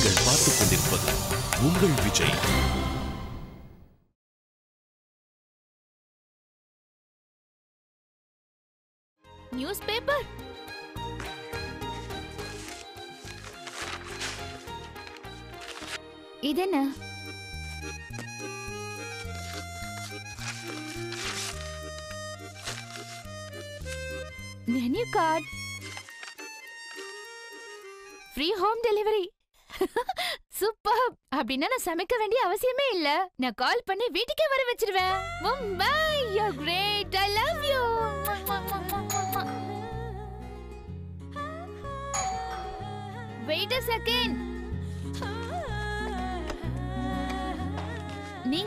நீங்கள் பார்த்துக் கொண்டிருப்பது உங்கள் விஜய். நியூஸ் பேப்பர் இதென்ன? Menu card free home delivery super. அப்படின்னா நான் சமைக்க வேண்டிய அவசியமே இல்ல. நான் கால் பண்ணி வீட்டுக்கே வர வச்சிருவேன். Mumbai you great I love you wait a second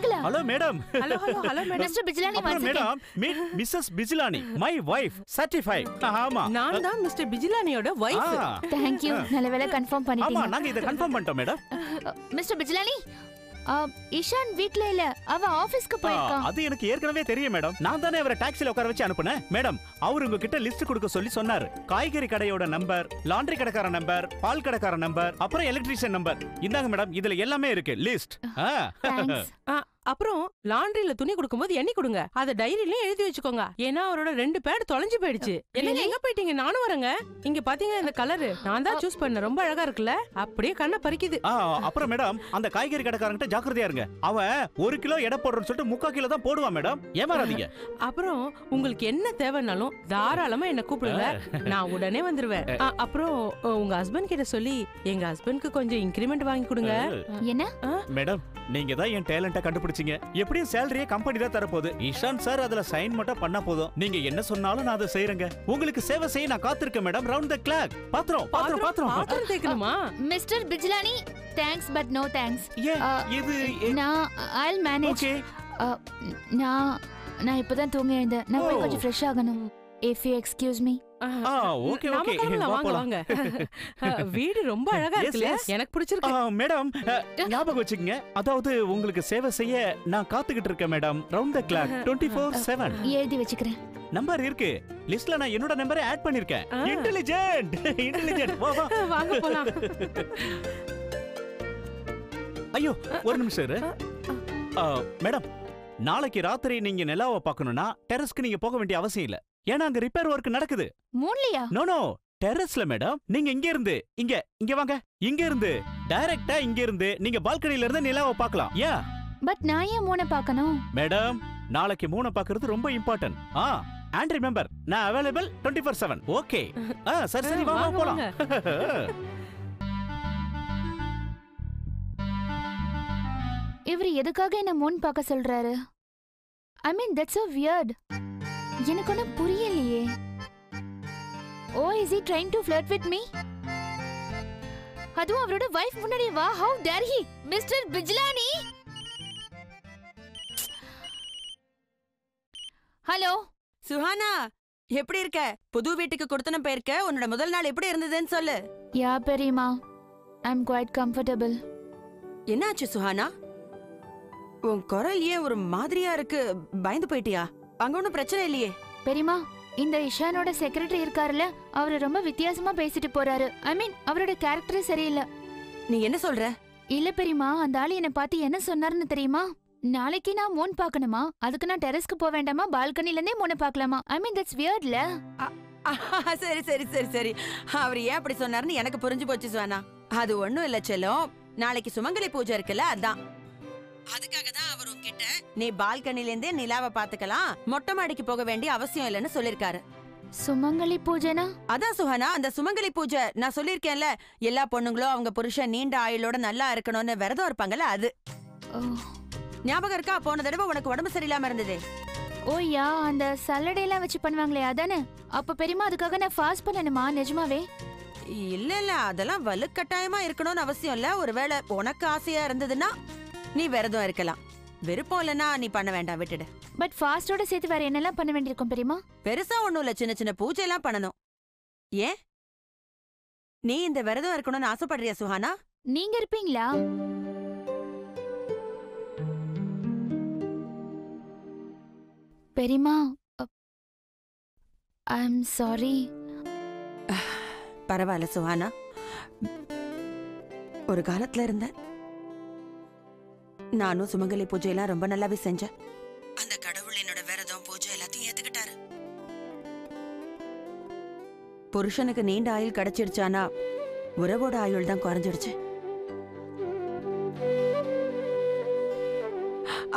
நீங்களா hello madam hello hello hello madam mister Bijlani அப்புறம். Madam meet missus Bijlani my wife certified ஆமா. நான் தான் மிஸ்டர் பிஜிலானியோட வைஃப் Thank you. நல்ல வேளை கன்ஃபார்ம் ஆமா பண்ணிட்டீங்க நாங்க இத கன்ஃபார்ம் பண்ணிட்டோம் மேடம் மிஸ்டர் பிஜிலானி இஷான் வீட்ல இல்ல அவ ஆபீஸ்க்கு போயிருக்கான். அது எனக்கு ஏற்கனவே தெரியும் மேடம். நான் தானே அவரை டாக்ஸில உட்கார வச்சு அனுப்புனேன். மேடம் அவர் உங்ககிட்ட லிஸ்ட் கொடுக்க சொல்லி சொன்னாரு. காய்கறி கடையோட நம்பர் லாண்டரி கடைக்கார நம்பர் பால் கடைக்கார நம்பர் அப்புறம் எலக்ட்ரீஷியன் நம்பர் இந்தாங்க மேடம் இதுல எல்லாமே இருக்கு. லிஸ்ட் தேங்க்ஸ் அப்புறம் லாண்டரியில துணி கொடுக்கும்போது எண்ணி கொடுங்க. அத டைரியிலயும் எழுதி வச்சுக்கோங்க. ஏன்னா அவரோட ரெண்டு பேட் தொலைஞ்சு போயிடுச்சு. என்னங்க? எங்க போயிட்டீங்க? நானும் வரேங்க. இங்க பாத்தீங்க இந்த கலரு? நான் தான் சூஸ் பண்ண ரொம்ப அழகா இருக்குல்ல? அப்படியே கண்ணை பறிக்குது. அப்புறம் மேடம் அந்த காய்கறி கடைக்காரங்கிட்ட ஜாக்கிரதையா இருங்க. அவன் ஒரு கிலோ எடை போடுறேன்னு சொல்லிட்டு முக்கா கிலோ தான் போடுவான் மேடம். ஏமாறாதீங்க. அப்புறம் உங்களுக்கு என்ன தேவைன்னாலும் தாராளமா என்ன கூப்பிடுங்க. நான் உடனே வந்துருவேன். அப்புறம் உங்க ஹஸ்பண்ட் கிட்ட சொல்லி எங்க ஹஸ்பண்ட்க்கு கொஞ்சம் இன்கிரிமெண்ட் வாங்கி கொடுங்க. என்ன? மேடம் நீங்க தான் என் டேலண்ட்டை கண்டுபிடிச்சீங்க. எப்படியும் சேலரியே கம்பெனி தான் தரப்போகுது. இஷான் சார் அதுல சைன் மட்டும் பண்ணா போதும். நீங்க என்ன சொன்னாலும் நான் அதை செய்யறேங்க உங்களுக்கு சேவை செய்ய நான் காத்திருக்கேன் மேடம் ரவுண்ட் த கிளாக் பாத்திரம் பாத்திரம் பாத்திரம் பாத்திரம். தேய்க்கணுமா? Mister Bijlani thanks but no thanks இது நான் ஐ மேனேஜ் ஓகே நான் நான் இப்பதான் தூங்க எழுந்தேன். நான் போய். கொஞ்சம் ஃப்ரெஷ் ஆகணும். If you excuse me ah okay okay. வா வாங்க வீடு ரொம்ப அழகா இருக்குல்ல. எனக்கு பிடிச்சிருக்கு. மேடம் ஞாபகம் வச்சுக்கங்க. அதாவது உங்களுக்கு சேவை செய்ய நான் காத்துக்கிட்டு இருக்கேன் madam. Round the clock twenty four seven எழுதி வச்சுக்கிறேன். நம்பர் இருக்கு. லிஸ்ட்ல நான் என்னோட நம்பரை ஆட் பண்ணிருக்கேன். இன்டெலிஜென்ட் இன்டெலிஜென்ட் வா வா. வாங்க போலாம். ஐயோ ஒரு நிமிஷம் இரு. ஆ, மேடம் நாளைக்கு ராத்திரி நீங்க நிலாவை பார்க்கணும்னா டெரஸ்க்கு நீங்க போக வேண்டிய அவசியம் இல்ல. ஏன்னா அங்க ரிப்பேர் ஒர்க் நடக்குது. மூணுலையா? நோ நோ டெரஸ்ல மேடம் நீங்க இங்க இருந்து இங்க இங்க வாங்க. இங்க இருந்து. டைரக்டா இங்க இருந்து நீங்க பால்கனில இருந்து நிலாவை பார்க்கலாம். ஏன் பட் நான் ஏன் மூணை பார்க்கணும்? மேடம் நாளைக்கு மூணை பார்க்கிறது ரொம்ப இம்பார்ட்டன்ட் ஆ அண்ட் ரிமெம்பர் நான் available twenty four seven okay ah சரி சரி வா போலாம். இவர் எதுக்காக என்ன மூன் பார்க்க சொல்றாரு? I mean that's so weird எனக்கு ஒன்றும் புரியலையே. ஓ is he trying to flirt with me அதுவும் அவரோட வைஃப் முன்னாடி வா how dare he mister Bijlani hello Suhana எப்படி இருக்க? புது வீட்டுக்கு கொடுத்தன போயிருக்க உன்னோட முதல் நாள் எப்படி இருந்ததுன்னு சொல்லு. யா பெரியமா ஐ அம் குவைட் கம்ஃபர்டபுள் என்னாச்சு சுஹானா? உன் குரல் ஏன் ஒரு மாதிரியா இருக்கு? பயந்து போயிட்டியா? அங்க ஒண்ணும் பிரச்சனை இல்லையே. பெரியமா இந்த இஷானோட செக்ரட்டரி இருக்காருல்ல அவரு ரொம்ப வித்தியாசமா பேசிட்டு போறாரு. ஐ மீன் அவரோட கேரக்டரே சரியில்லை. நீ என்ன சொல்ற? இல்ல பெரியமா அந்த ஆளு என்ன பார்த்து என்ன சொன்னாருன்னு தெரியுமா? நாளைக்கு நான் மூன் பார்க்கணுமா? அதுக்கு நான் டெரஸ்க்கு போக வேண்டாமா? பால்கனில இருந்தே மூணை பார்க்கலாமா? ஐ மீன் தட்ஸ் வியர்ட்ல சரி சரி சரி சரி. அவர் ஏன் அப்படி சொன்னாருன்னு எனக்கு புரிஞ்சு போச்சு சுஹானா அது ஒண்ணும் இல்ல செல்லம். நாளைக்கு சுமங்கலி பூஜை இருக்குல்ல அதான். அதுக்காக தான் அவர் உன்கிட்ட நீ பால்கனில இருந்தே நிலாவை பாத்துக்கலாம் மொட்டை மாடிக்கு போக வேண்டிய அவசியம் இல்லைன்னு சொல்லிருக்காரு. சுமங்கலி பூஜைனா? அதான் சுஹானா அந்த சுமங்கலி பூஜை நான் சொல்லிருக்கேன்ல எல்லா பொண்ணுங்களும் அவங்க புருஷன் நீண்ட ஆயுளோட நல்லா இருக்கணும்னு விரதம் இருப்பாங்கல்ல அது. ஓ, ஞாபகம் இருக்கா? போன தடவை உனக்கு உடம்பு சரியில்லாம இருந்தது. ஓ யா அந்த சல்லடையெல்லாம் வச்சு பண்ணுவாங்களே அதானே? அப்ப பெரியமா அதுக்காக நான் ஃபாஸ்ட் பண்ணணுமா நிஜமாவே? இல்ல இல்ல அதெல்லாம் வலுக்கட்டாயமா இருக்கணும்னு அவசியம் இல்ல. ஒருவேளை உனக்கு ஆசையா இருந்ததுன்னா நீ விரதம் இருக்கலாம். விருப்பம் இல்லைன்னா நீ பண்ண வேண்டாம் விட்டுடு. பட் ஃபாஸ்டோட சேர்த்து வேற என்னெல்லாம் பண்ண வேண்டியிருக்கும் பெரியமா பெருசா ஒண்ணும் இல்ல சின்ன சின்ன பூஜை எல்லாம் பண்ணணும். ஏன்? நீ இந்த விரதம் இருக்கணும்னு ஆசைப்படுறியா சுஹானா? நீங்க இருப்பீங்களா? பெரியமா ஐ எம் சாரி பரவாயில்ல சுஹானா. ஒரு காலத்துல இருந்தேன். நானும் சுமங்கலி பூஜையெல்லாம் ரொம்ப நல்லாவே செஞ்சேன். அந்த கடவுள் என்னோட விரதம் பூஜை எல்லாத்தையும் ஏத்துக்கிட்டாரு. புருஷனுக்கு நீண்ட ஆயுள் கிடைச்சிருச்சானா உறவோட ஆயுள் தான் குறைஞ்சிடுச்சு.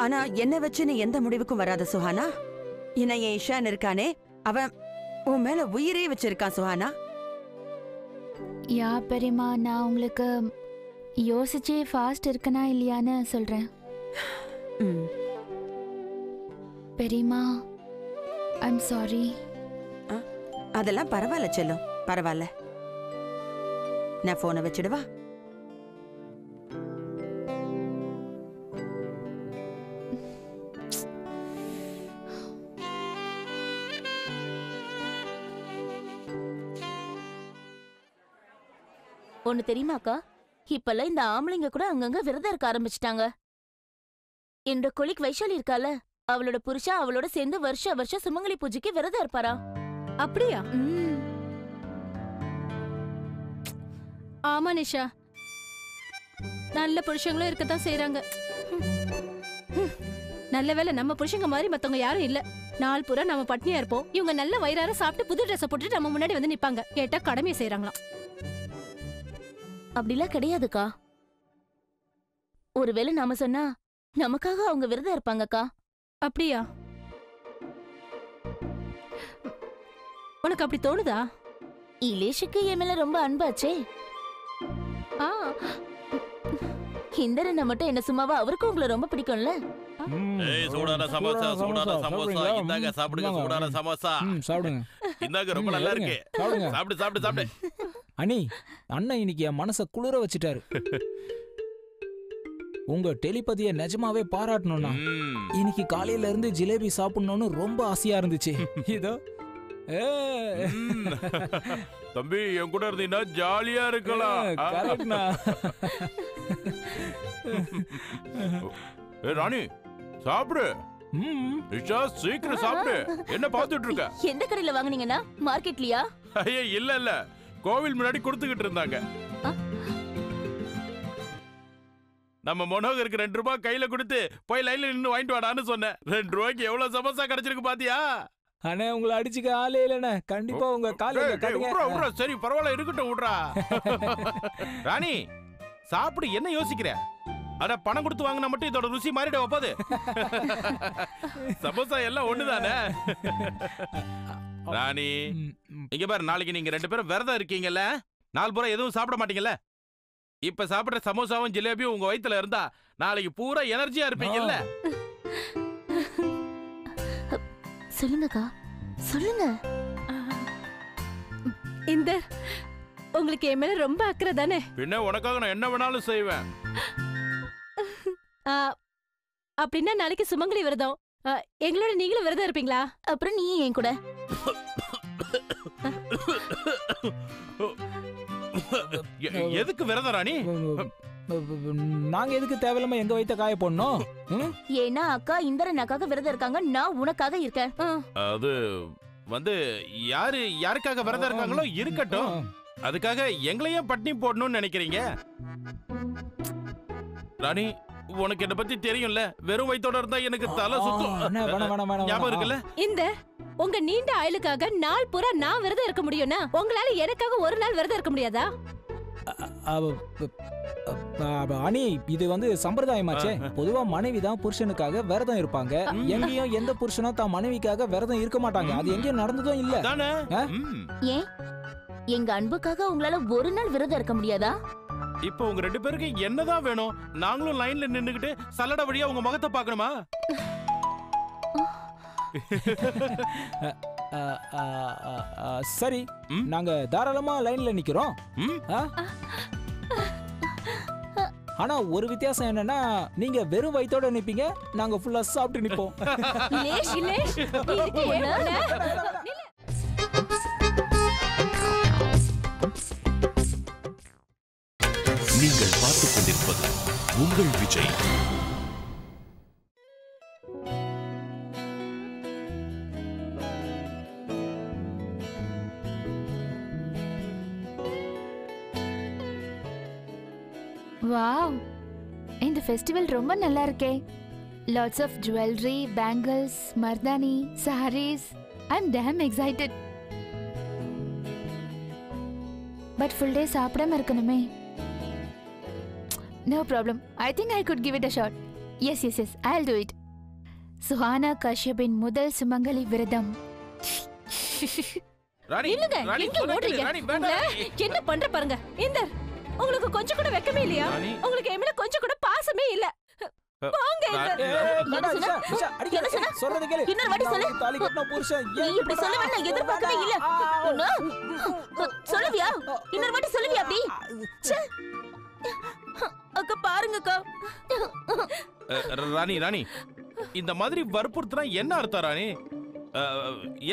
ஆனா என்ன வச்சு நீ எந்த முடிவுக்கும் வராத சுஹானா? என்ன என் இஷான் இருக்கானே அவன் உன் மேல உயிரே வச்சிருக்கான் சுஹானா? யா பெரியம்மா நான் உங்களுக்கு யோசிச்சே ஃபாஸ்ட் இருக்கனா இல்லையான்னு சொல்றேன். ம், பெரியம்மா ஐம் சாரி அதெல்லாம் பரவாயில்ல செல்லும் பரவாயில்ல. நான் போனை வச்சிடுவா ஒன்னு தெரியுமாக்கா இப்பெல்லாம் இந்த ஆம்பளைங்க கூட அங்கங்க விரதம் இருக்க ஆரம்பிச்சிட்டாங்க. என்னோட கொலிக் வைஷாலி இருக்கால அவளோட புருஷா அவளோட சேர்ந்து வருஷ வருஷம் சுமங்கலி பூஜைக்கு விரதம் இருப்பாரா? அப்படியா? ம். ஆமா நிஷா. நல்ல புருஷங்களும் இருக்கத்தான் செய்றாங்க. ஹம். நல்ல வேளை நம்ம புருஷங்க மாதிரி மத்தவங்க யாரும் இல்ல. நாள் பூரா நம்ம பட்னியா இருப்போம். இவங்க நல்ல வயிறார சாப்பிட்டு புது ட்ரெஸ் போட்டுட்டு நம்ம முன்னாடி வந்து நிப்பாங்க. கேட்டா கடமையை செய்றாங்களாம். அப்படிலாம் கிடையாதுக்கா. ஒருவேளை நாம சொன்னா நமக்காக அவங்க விரதம் இருப்பாங்கக்கா. அப்படியா? உனக்கு அப்படி தோணுதா? இலேஷுக்கு என் மேல ரொம்ப அன்பாச்சே. ஆ. இந்தரனை மட்டும் என்ன சும்மாவா? அவருக்கும் உங்களை ரொம்ப பிடிக்கும்ல. ஏய் சூடான சமோசா சூடான சமோசா. இந்தாங்க சாப்பிடுங்க சூடான சமோசா. ம் சாப்பிடுங்க. இந்தாங்க ரொம்ப நல்லா இருக்கு. சாப்பிடுங்க. சாப்பிடு சாப்பிடு சாப்பிடு. அனி அண்ணன் இன்னைக்கு என் மனசை குளிர வச்சுட்டாரு. உங்க டெலிபதிய நிஜமாவே பாராட்டணும்னா. இன்னைக்கு காலையில இருந்து ஜிலேபி சாப்பிடணும்னு ரொம்ப ஆசையா இருந்துச்சு. இதோ. தம்பி என் கூட இருந்தீங்கன்னா ஜாலியா இருக்கலாம். ராணி சாப்பிடு. நிஷா சீக்கிரம் சாப்பிடு. என்ன பார்த்துட்டு இருக்க? எந்த கடையில வாங்குனீங்கன்னா? மார்க்கெட்லயா? ஐயே இல்ல இல்ல. கோவில் முன்னாடி கொடுத்துக்கிட்டு இருந்தாங்க? நம்ம மனோகருக்கு ரெண்டு ரூபாய் கையில கொடுத்து போய் லைன்ல நின்னு வாங்கிட்டு வாடான்னு சொன்னேன். ரெண்டு ரூபாய்க்கு எவ்வளவு சமோசா கிடைச்சிருக்கு பாத்தியா? அண்ணே உங்களை அடிச்சுக்க ஆளே இல்லைண்ணே. கண்டிப்பா உங்க விட்றா. சரி பரவாயில்ல இருக்கட்டும் விட்றா ராணி சாப்பிடு என்ன யோசிக்கிற? அட பணம் கொடுத்து வாங்கினா மட்டும் இதோட ருசி மாறிட வைப்பாது சமோசா எல்லாம் ஒண்ணுதானே? ராணி இங்க பாரு நாளைக்கு நீங்க ரெண்டு பேரும் விரதம் இருக்கீங்கல்ல நாலு பூரா எதுவும் சாப்பிட மாட்டீங்கல்ல? இப்ப சாப்பிடுற சமோசாவும் ஜிலேபியும் உங்க வயித்துல இருந்தா நாளைக்கு பூரா எனர்ஜியா இருப்பீங்கல்ல? சொல்லுங்கக்கா சொல்லுங்க. இந்த உங்களுக்கு என் மேல ரொம்ப அக்கறை தானே? பின்ன உனக்காக நான் என்ன வேணாலும் செய்வேன். அப்படின்னா நாளைக்கு சுமங்கலி விரதம். ஆ, எங்களோட நீங்களும் விரதம் இருப்பீங்களா? அப்புறம் நீ என் கூட. எதுக்கு விரதம் ராணி? நாங்க எதுக்கு தேவையில்லாம எங்க வைத்த காய போடணும்? ம்? ஏன்னா அக்கா இந்தரன் அக்காக விரதம் இருக்காங்க நான் உனக்காக இருக்கேன். அது வந்து யாரு யாருக்காக விரதம் இருக்காங்களோ இருக்கட்டும். அதுக்காக எங்களையும் பட்னி போடணும்னு நினைக்கிறீங்க? ராணி உனக்கு என்ன பத்தி தெரியும்ல? வெறும் வயித்தோட இருந்தா எனக்கு தலை சுத்தும். ஞாபகம். இருக்குல்ல? இந்த உங்க நீண்ட ஆயுளுக்காக நாள் பூரா நான் விரதம் இருக்க முடியும்னா உங்களால எனக்காக ஒரு நாள் விரதம் இருக்க முடியாதா? அவ- அ- அ- அனி இது வந்து சம்பிரதாயமாச்சே. பொதுவா மனைவி தான் புருஷனுக்காக விரதம் இருப்பாங்க. எங்கேயும் எந்த புருஷனும் தான் மனைவிக்காக விரதம் இருக்க மாட்டாங்க. அது எங்கேயும் நடந்ததும் இல்ல. ஏன்? எங்க அன்புக்காக உங்களால ஒரு நாள் விரதம் இருக்க முடியாதா? இப்போ உங்க ரெண்டு பேருக்கு என்னதான் வேணும் நாங்களும் லைன்ல நின்னுகிட்டு சல்லட வழியா உங்க முகத்தை பார்க்கணுமா சரி ம்? நாங்க தாராளமா லைன்ல நிக்கிறோம் ம்? ஆ? ஆனா ஒரு வித்தியாசம் என்னன்னா நீங்க வெறும் வயித்தோட நிப்பீங்க நாங்க ஃபுல்லா சாப்பிட்டு நிப்போம் உங்கள் விஜய். வாவ். இந்த ஃபெஸ்டிவல் ரொம்ப நல்லா இருக்கே. Lots of jewellery bangles மர்தானி sarees I am damn excited but full day சாப்பிடாம இருக்கணுமே. No problem I think I could give it a shot yes yes yes I do it Suhana கஷ்யபின் முதல் சுமங்கலி விரதம் ராணி இல்லங்க எங்க சொல்ல ஓடுறீங்க வேண்டாம் என்ன பண்ற பாருங்க இந்த உங்களுக்கு கொஞ்சம் கூட வெக்கமே இல்லையா உங்களுக்கு என் மேல கொஞ்சம் கூட பாசமே இல்ல கேளு இன்னொரு வாட்டி சொல்லு. தாலி கட்டின புருஷன் இப்படி சொல்லுவேன்னு நான் எதிர்பார்க்கவே இல்ல. சொல்லுவியா இன்னொரு வாட்டி சொல்லுவியா அப்படி ச்சே. அக்கா பாருங்கக்கா. ராணி ராணி. இந்த மாதிரி வற்புறுத்தினா என்ன அர்த்தம் ராணி?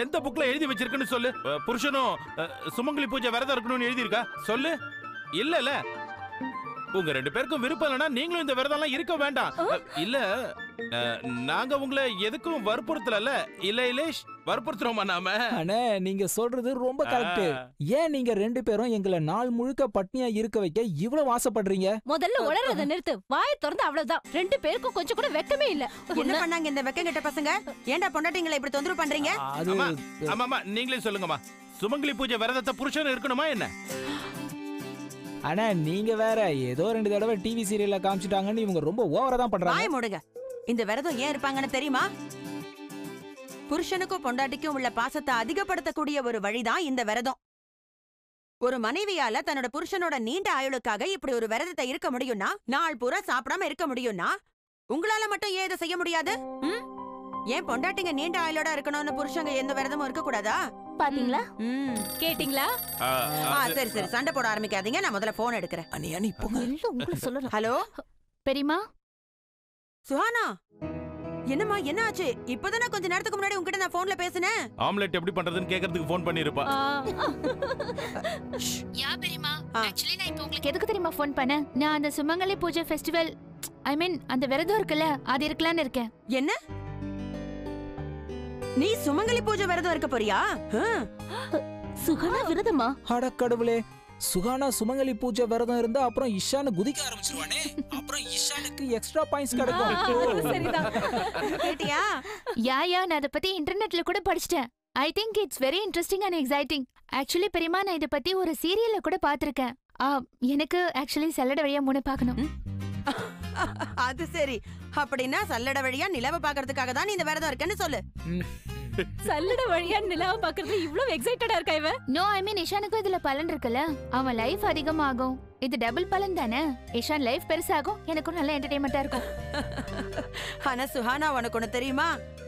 எந்த புக்ல எழுதி வச்சிருக்குன்னு சொல்லு. புருஷனும் சுமங்கலி பூஜை விரதம் இருக்கணும்னு எழுதியிருக்கா? சொல்லு. இல்ல இல்ல. உங்க ரெண்டு பேருக்கும் விருப்பம் இல்லைன்னா நீங்களும் இந்த விரதம் எல்லாம் இருக்க வேண்டாம். இல்ல நாங்க உங்களை எதுக்கும் வற்புறுத்தல இல்ல இலேஷ் வற்புறுத்துறோமா நாம? அண்ணே நீங்க சொல்றது ரொம்ப கரெக்ட். ஏன் நீங்க ரெண்டு பேரும் எங்களை நாள் முழுக்க பட்னியா இருக்க வைக்க இவ்வளவு ஆசைப்படுறீங்க? முதல்ல உளறத நிறுத்து. வாயை திறந்து அவ்வளவுதான். ரெண்டு பேருக்கும் கொஞ்சம் கூட வெக்கமே இல்ல. என்ன பண்ணாங்க இந்த வெக்கங்கெட்ட பசங்க? ஏன்டா பொண்டாட்டிங்களை இப்படி தொந்தரவு பண்றீங்க? அது ஆமா. ஆமா ஆமா நீங்களே சொல்லுங்கம்மா. சுமங்கலி பூஜை விரதத்தை புருஷன் இருக்கணுமா என்ன? ஆனா நீங்க வேற ஏதோ ரெண்டு தடவை டிவி சீரியல்ல காமிச்சிட்டாங்கன்னு இவங்க ரொம்ப ஓவரா தான் பண்றாங்க. வாய மூடுங்க. இந்த விரதம் ஏன் இருப்பாங்கன்னு தெரியுமா? புருஷனுக்கும் பொண்டாட்டிக்கும் உள்ள பாசத்தை அதிகப்படுத்தக்கூடிய ஒரு வழிதான் இந்த விரதம். ஒரு மனைவியால தன்னோட புருஷனோட நீண்ட ஆயுளுக்காக இப்படி ஒரு விரதத்தை இருக்க முடியும்னா நாள் பூரா சாப்பிடாம இருக்க முடியும்னா உங்களால மட்டும் ஏன் இதை செய்ய முடியாது? ம்? ஏன் பொண்டாட்டிங்க நீண்ட ஆயுளோட இருக்கணும்னு புருஷங்க எந்த விரதமும் இருக்க கூடாதா பாத்தீங்களா? ம். கேட்டிங்களா? ஆ சரி சரி. சண்டை போட ஆரம்பிக்காதீங்க. நான் முதல்ல போன் எடுக்கிறேன். அண்ணி அண்ணி போங்க. எல்லாம் உங்களுக்கு சொல்லணும். ஹலோ? பெரியமா சுஹானா? என்னம்மா என்ன ஆச்சு இப்பதானே கொஞ்ச நேரத்துக்கு முன்னாடி உங்ககிட்ட நான் போன்ல பேசினேன். ஆம்லெட் எப்படி பண்றதுன்னு கேக்குறதுக்கு ஃபோன் பண்ணிருப்பா. யா பெரியமா. ஆக்சுவலி நான் இப்போ உங்களுக்கு எதுக்கு தெரியுமா ஃபோன் பண்ணேன் நான் அந்த சுமங்கலி பூஜை ஃபெஸ்டிவல் ஐ மீன் அந்த விரதம் இருக்குல்ல அது இருக்கலாம்னு இருக்கேன். என்ன? நீ சுமங்கலி பூஜை விரதம் இருக்க போறியா. சுகனா விரதமா? அடக்கடவுளே சுகானா சுமங்கலி பூஜை விரதம் இருந்தா அப்புறம் இஷானு குதிக்க ஆரம்பிச்சிருவானே? அப்புறம் இஷானுக்கு எக்ஸ்ட்ரா பாயிண்ட்ஸ் கிடைக்கும். கேட்டியா? யா யா நான் அதை பத்தி இன்டர்நெட்ல கூட படிச்சிட்டேன். I think it's very interesting and exciting actually பெரியமா நான் இதை பத்தி ஒரு சீரியல்ல கூட பார்த்திருக்கேன். ஆ, எனக்கு ஆக்சுவலி சல்லட வழியா மூணு பார்க்கணும். அது சரி. அப்படின்னா சல்லட வழியா நிலவை பாக்குறதுக்காக தான் நீ இந்த விரதம் இருக்கேன்னு சொல்லு. சல்லட வழியா நிலாவை பாக்குறது இவ்ளோ எக்ஸைட்டடா இருக்கா இவ? நோ ஐ மீன் இஷானுக்கும் இதுல பலன் இருக்குல்ல. அவன் லைஃப் அதிகமாகும். இது டபுள் பலன் தானே? இஷான் லைஃப் பெருசாகும். எனக்கும் நல்ல என்டர்டைன்மெண்டா இருக்கும். ஆனா சுஹானா உனக்கு ஒண்ணு தெரியுமா?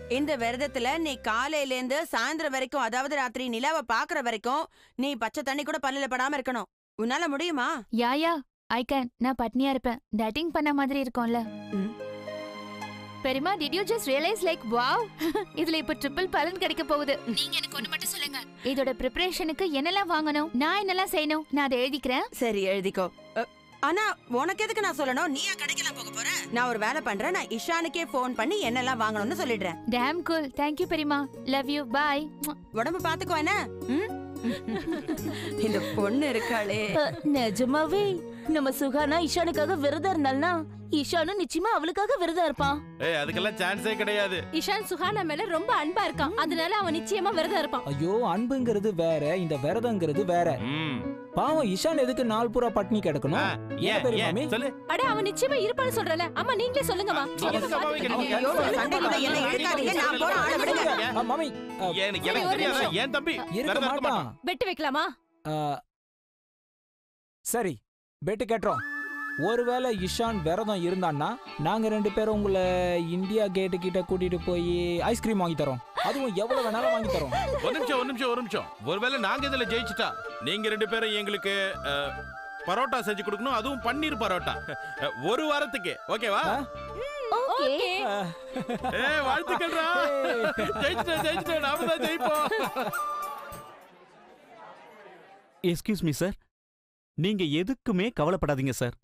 இந்த விரதத்துல நீ காலையில இருந்து சாயந்தரம் வரைக்கும் அதாவது ராத்திரி நிலாவை பாக்குற வரைக்கும் நீ பச்சை தண்ணி கூட பல்லுல படாம இருக்கணும். உன்னால முடியுமா? யா யா. ஐ கேன் நான் பட்னியா இருப்பேன். டேட்டிங் பண்ண மாதிரி இருக்கும்ல. ம். பெரியமா did you just realise like wow இதுல இப்ப ட்ரிபிள் பலன் கிடைக்க போகுது. நீங்க எனக்கு ஒண்ணு மட்டும் சொல்லுங்க. இதோட ப்ரிப்பரேஷனுக்கு என்னெல்லாம் வாங்கணும்? நான் என்னெல்லாம் செய்யணும்? நான் அதை எழுதிக்கிறேன். சரி எழுதிக்கோ. ஆனா உனக்கு எதுக்கு நான் சொல்லணும்? நீயா கடைக்கெல்லாம் போக போற? நான் ஒரு வேலை பண்றேன். நான் இஷானுக்கே ஃபோன் பண்ணி என்னெல்லாம் வாங்கணும்னு சொல்லிடுறேன். டேம் கூல் தேங்க்யூ பெரியமா லவ் யூ பாய் உடம்பு பாத்துக்கோ என்ன ம்? இந்த பொண்ணு இருக்காளே. நிஜமாவே? நம்ம சுகானா இஷானுக்காக விரதம் இருந்தாள்னா இஷானும் நிச்சயமா அவளுக்காக விரதம் இருப்பான் ஏய் அதுக்கெல்லாம் சான்ஸே கிடையாது. இஷான் சுஹானா மேல ரொம்ப அன்பா இருக்கான். அதனால அவன் நிச்சயமா விரதம் இருப்பான். ஐயோ அன்புங்கிறது வேற இந்த விரதங்கிறது வேற. பாவம் இஷான் எதுக்கு நாள் பூரா பட்னி கிடக்கணும்? ஏன் ஏன்? மாமி? சொல்லு. அட அவன் நிச்சயமா இருப்பான்னு சொல்றல. அம்மா நீங்களே சொல்லுங்கம்மா. மாமி எனக்கு எனக்கு தெரியாதா. ஏன் தம்பி? இருக்க மாட்டான். வெட்டு வைக்கலாமா? சரி பெட்டு கேட்டுறோம். ஒருவேளை இஷான் விரதம் இருந்தான்னா நாங்க ரெண்டு பேரும் உங்களை இந்தியா கேட்டு கிட்ட கூட்டிட்டு போய் ஐஸ்கிரீம் வாங்கி தரோம். அதுவும் எவ்வளவு வேணாலும் வாங்கி தரோம். ஒரு நிமிஷம் ஒரு நிமிஷம் ஒரு நிமிஷம். ஒருவேளை நாங்க இதுல ஜெயிச்சுட்டா நீங்க ரெண்டு பேரும் எங்களுக்கு அஹ், பரோட்டா செஞ்சு கொடுக்கணும் அதுவும் பன்னீர் பரோட்டா. ஒரு வாரத்துக்கு ஓகேவா? ஓகே. ஏ வாழ்த்துக்கள்டா ஜெயிச்சிட்டேன் ஜெயிச்சிட்டேன் நாம தான் ஜெயிப்போம். எஸ்கியூஸ் மீ சார் நீங்க எதுக்குமே கவலைப்படாதீங்க சார்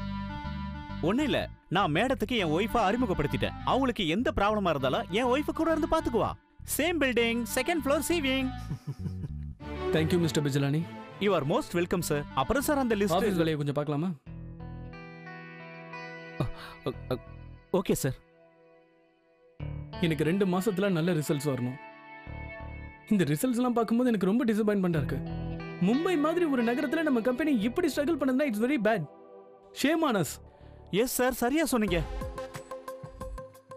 ஒண்ணும் இல்ல. நான் மேடத்துக்கு என் ஒய்ஃபை அறிமுகப்படுத்திட்டேன். அவங்களுக்கு எந்த ப்ராப்ளமா இருந்தாலும் என் ஒய்ஃபு கூட இருந்து பாத்துக்குவா. Same building second floor சீவிங் thank you mister Bijlani you are most welcome sir அப்புறம் சார் அந்த லிஸ்ட் ஆஃபீஸ் வேலையை கொஞ்சம் பார்க்கலாமா? ஓகே சார் எனக்கு ரெண்டு மாசத்துல நல்ல ரிசல்ட்ஸ் வரணும். இந்த ரிசல்ட்ஸ்லாம் பார்க்கும்போது எனக்கு ரொம்ப டிசப்பாயின்மெண்டா இருக்கு. மும்பை மாதிரி ஒரு நகரத்துல நம்ம கம்பெனி இப்படி ஸ்ட்ரகிள் பண்ணதுனா it's very bad ஷேமானஸ் yes sir சரியா சொன்னீங்க.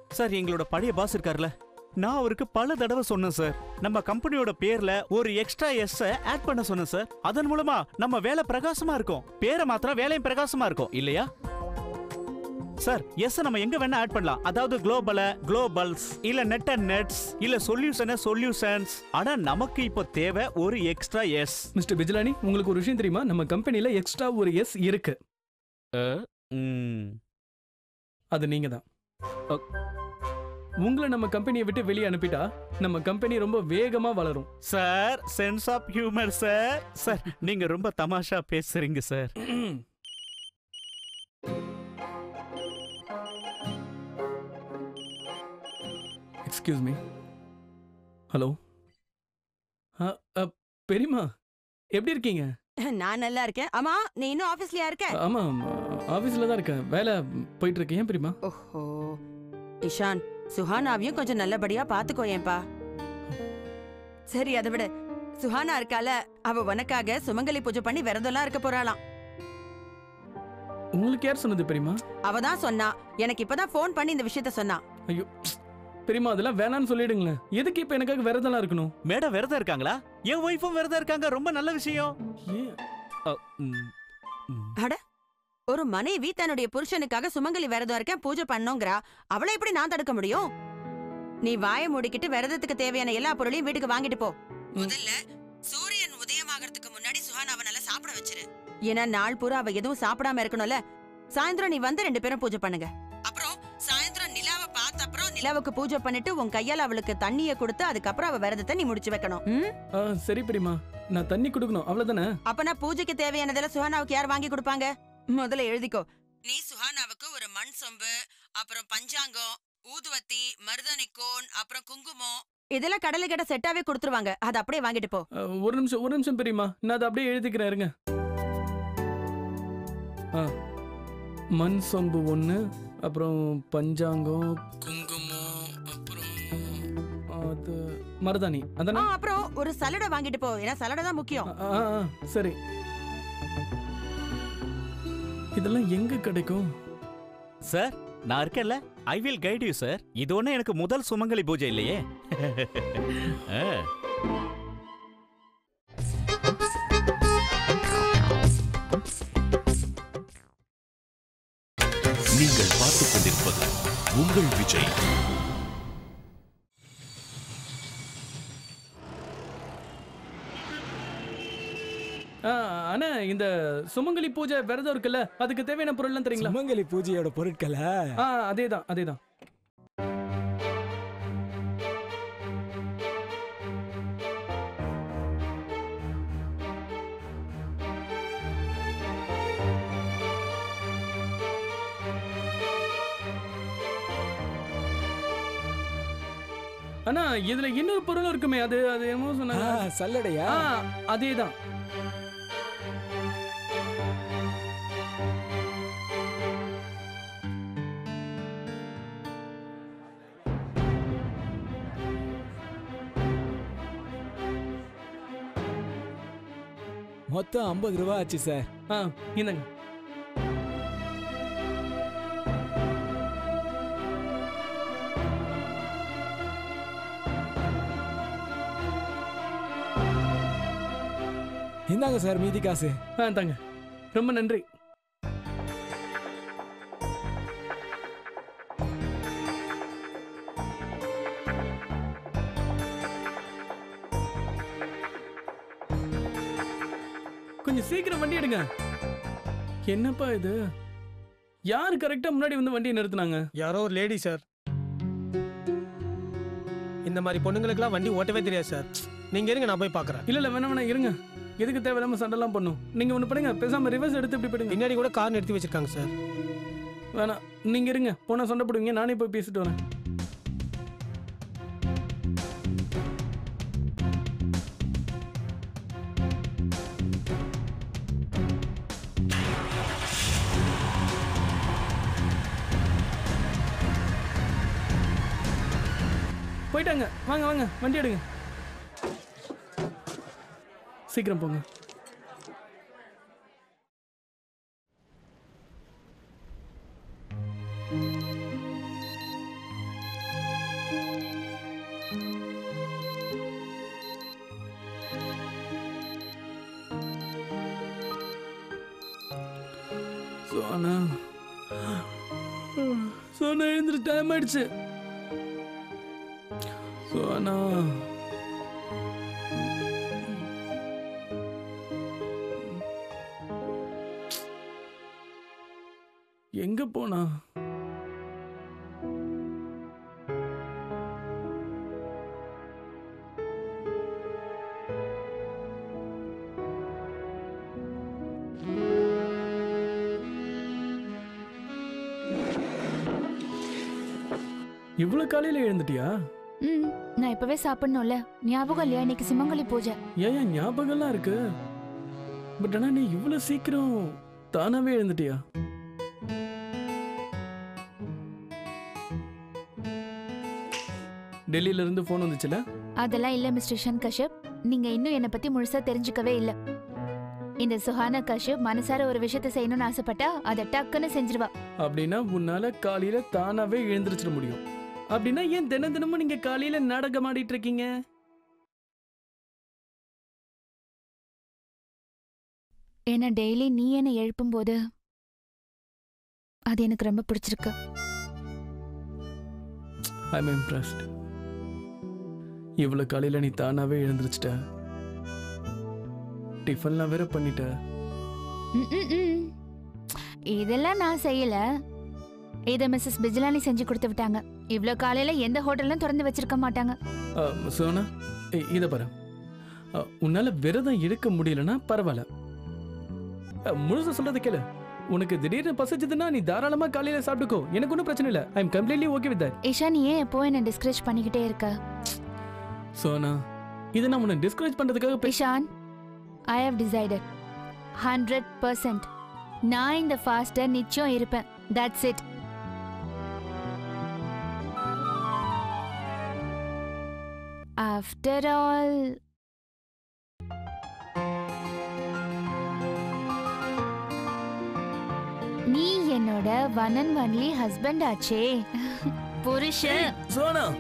சார் எங்களோட பழைய பாஸ் இருக்கார்ல. நான் அவருக்கு பல தடவை சொன்னேன் சார் நம்ம கம்பெனியோட பேர்ல ஒரு எக்ஸ்ட்ரா எஸ் ஆட் பண்ண சொன்னேன் சார் அதன் மூலமா நம்ம வேலை பிரகாசமா இருக்கும். பேரை மாத்திரம் வேலையும் பிரகாசமா இருக்கும். இல்லையா? சார் எஸ் நம்ம எங்க வேணா ஆட் பண்ணலாம். அதாவது குளோபல குளோபல்ஸ் இல்ல நெட் அண்ட் நெட்ஸ் இல்ல சொல்யூஷன சொல்யூஷன்ஸ் ஆனா நமக்கு இப்போ தேவை ஒரு எக்ஸ்ட்ரா எஸ் மிஸ்டர் பிஜிலானி உங்களுக்கு ஒரு விஷயம் தெரியுமா? நம்ம கம்பெனில எக்ஸ்ட்ரா ஒரு எஸ் இருக்கு. அது நீங்க தான். உங்களை நம்ம கம்பெனியை விட்டு வெளியே அனுப்பிட்டா நம்ம கம்பெனி ரொம்ப வேகமா வளரும். Sir sense of humour sir. Sir நீங்க ரொம்ப தமாஷா பேசுறீங்க சார். எக்ஸ்கியூஸ் மீ ஹலோ பெரியம்மா எப்படி இருக்கீங்க? நான் நல்லா இருக்கேன். ஆமா நீ இன்னும் ஆபீஸ்லயா இருக்க? ஆமா ஆபீஸ்ல தான் இருக்கேன். வேலை போயிட்டு இருக்கேன் ஏன் பெரியம்மா ஓஹோ. இஷான் சுஹானாவையும் கொஞ்சம் நல்லபடியா பாத்துக்கோயேன்பா சரி அதை விட. சுஹானா இருக்கால அவ உனக்காக சுமங்கலி பூஜை பண்ணி விரதம்லாம் இருக்க போறாளாம். உங்களுக்கு யார் சொன்னது பெரியம்மா அவ தான் சொன்னா. எனக்கு இப்பதான் ஃபோன் பண்ணி இந்த விஷயத்த சொன்னா. ஐயோ. பெரியம்மா அதெல்லாம் வேணாம்னு சொல்லிடுங்களேன். எதுக்கு இப்ப எனக்காக விரதம்லாம் இருக்கணும்? மேடம் விரதம் இருக்காங்களா? என் ஒய்ஃபும் விரதம் இருக்காங்க ரொம்ப நல்ல விஷயம். ஏன்? அ, ம், ம். ஒரு மனைவி தன்னுடைய புருஷனுக்காக சுமங்கலி விரதம் இருக்கேன் பூஜை பண்ணோங்கிறா. அவளை எப்படி நான் தடுக்க முடியும்? நீ வாயை மூடிக்கிட்டு விரதத்துக்கு தேவையான எல்லா பொருளையும் வீட்டுக்கு வாங்கிட்டு போ. முதல்ல சூரியன் உதயமாகறதுக்கு முன்னாடி சுஹானாவை நல்லா சாப்பிட வச்சிரு. ஏன்னா நாள் பூரா அவ எதுவும் சாப்பிடாம இருக்கணும்ல. சாயந்தரம் நீ வந்து ரெண்டு பேரும் பூஜை பண்ணுங்க. நிலாவுக்கு பூஜை பண்ணிட்டு உன் கையால அவளுக்கு தண்ணிய கொடுத்து அதுக்கப்புறம் அவ விரதத்தை நீ முடிச்சு வைக்கணும். ம்? ஆ, சரி பெரியம்மா நான் தண்ணி கொடுக்கணும். அவ்வளவுதானே? அப்பனா பூஜைக்கு தேவையானதெல்லாம் சுஹானாவுக்கு யார் வாங்கி கொடுப்பாங்க? முதல்ல எழுதிக்கோ. நீ சுஹானாவுக்கு ஒரு மண் சொம்பு அப்புறம் பஞ்சாங்கம் ஊதுவத்தி மருதாணி கோன் அப்புறம் குங்குமம். இதெல்லாம் கடலை கிட்ட செட்டாவே கொடுத்துருவாங்க. அதை அப்படியே வாங்கிட்டு போ. ஆ, ஒரு நிமிஷம் ஒரு நிமிஷம் பெரியம்மா நான் அதை அப்படியே எழுதிக்கிறேன் இருங்க. ஆ மண் சொம்பு ஒன்று அப்புறம் பஞ்சாங்கம் குங்குமம். அது மருதாணி. அதானே? அப்புறம் ஒரு சலடை வாங்கிட்டு போ. ஏன்னா சலடை தான் முக்கியம். ஆ, ஆ, ஆ, சரி. இதெல்லாம் எங்க கிடைக்கும்? சார் நான் இருக்கேன்ல. I will guide you sir இது ஒண்ணு எனக்கு முதல் சுமங்கலி பூஜை இல்லையே. ஆ. நீங்கள் பார்த்துக் கொண்டிருப்பது உங்கள் விஜய். ஆ, அண்ணா இந்த சுமங்கலி பூஜை விரதம் இருக்குல்ல அதுக்கு தேவையான பொருள்லாம் தெரியுங்களா சுமங்கலி பூஜையோட பொருட்களை? அதேதான் அதேதான். அண்ணா இதுல இன்னொரு பொருள் இருக்குமே அது அது என்னமோ சொன்னாங்க. சல்லடையா? அதேதான். மொத்தம் ஐம்பது ரூபா ஆச்சு சார். ஆ இந்தாங்க. இந்தாங்க சார் மீதி காசு. ஆ தாங்க ரொம்ப நன்றி. என்னப்பா இது? யார் கரெக்டா முன்னாடி வந்து வண்டியை நிறுத்துனாங்க? யாரோ ஒரு லேடி சார் இந்த மாதிரி பொண்ணுங்களுக்குலாம் வண்டி ஓட்டவே தெரியாது சார் நீங்க இருங்க நான் போய் பார்க்கறேன் இல்ல இல்ல வேணாம் வேணாம் இருங்க. எதுக்கு தேவையில்லாம சண்டைலாம் பண்ணும்? நீங்க ஒண்ணு பண்ணுங்க. பேசாம ரிவர்ஸ் எடுத்து இப்படி போயிடுங்க. பின்னாடி கூட கார் நிறுத்தி வச்சிருக்காங்க சார் வேணாம் நீங்க இருங்க. போனா சண்டை போடுவீங்க. நானே போய் பேசிட்டு வரேன். வாங்க வாங்க வண்டி எடுங்க. சீக்கிரம் போங்க. சோனா. சோனா எழுந்துரு டைம் ஆயிடுச்சு. இவ்வளவு காலையில எழுந்துட்டியா? ம் நான் இப்பவே சாப்பிடணும்ல. ஞாபகம் இல்லையா? இன்னைக்கு சிமங்கலி பூஜை. ஏன் ஞாபகம்லாம் இருக்கு? பட் ஆனா நீ இவ்வளவு சீக்கிரம் தானாவே எழுந்துட்டியா? டெல்லியில இருந்து போன் வந்துச்சுல? அதெல்லாம் இல்ல மிஸ்டர் ஷன் கஷ்யப். நீங்க இன்னும் என்னை பத்தி முழுசா தெரிஞ்சுக்கவே இல்ல. இந்த சுஹானா கஷ்யப் மனசார ஒரு விஷயத்த செய்யணும்னு ஆசைப்பட்டா அதை டக்குன்னு செஞ்சிருவா. அப்படின்னா உன்னால காலையில தானாவே எழுந்திருச்சிட முடியும். அப்படின்னா ஏன் தினம் தினமும் நீங்க காலையில நாடகம் ஆடிட்டு இருக்கீங்க? ஏன்னா டெய்லி நீ என்னை எழுப்பும்போது? அது எனக்கு ரொம்ப பிடிச்சிருக்கு. ஐம் இம்ப்ரெஸ்ட் இவ்வளவு காலையில நீ தானாவே எழுந்திருச்சிட்ட. டிஃபன்லாம் வேற பண்ணிட்ட. இதெல்லாம் நான் செய்யல. இத மிஸ்ஸஸ் பிஜிலானி செஞ்சு கொடுத்து விட்டாங்க. இவ்ளோ காலையில எந்த ஹோட்டலும் திறந்து வச்சிருக்க மாட்டாங்க. சோனா இத பாரு. உன்னால விரதம் எடுக்க முடியலன்னா பரவாயில்ல. முழுசா சொல்றது கேளு. உனக்கு திடீர்னு பசிச்சதுன்னா நீ தாராளமா காலையில சாப்பிட்டுக்கோ. எனக்கு ஒன்றும் பிரச்சனை இல்லை. I am completely okay with that Isha நீ ஏன் எப்போ என்ன டிஸ்கரேஜ் பண்ணிக்கிட்டே இருக்க? சோனா இதை நான் உன்னை டிஸ்கரேஜ் பண்றதுக்காக Ishaan I have decided hundred percent நான் இந்த ஃபாஸ்டர் நிச்சயம் இருப்பேன். தட்ஸ் இட் ஆஃப்டர் ஆல் நீ என்னோட ஒன் அண்ட் ஒன்லி ஹஸ்பண்ட் ஆச்சே. புருஷன். சோனா.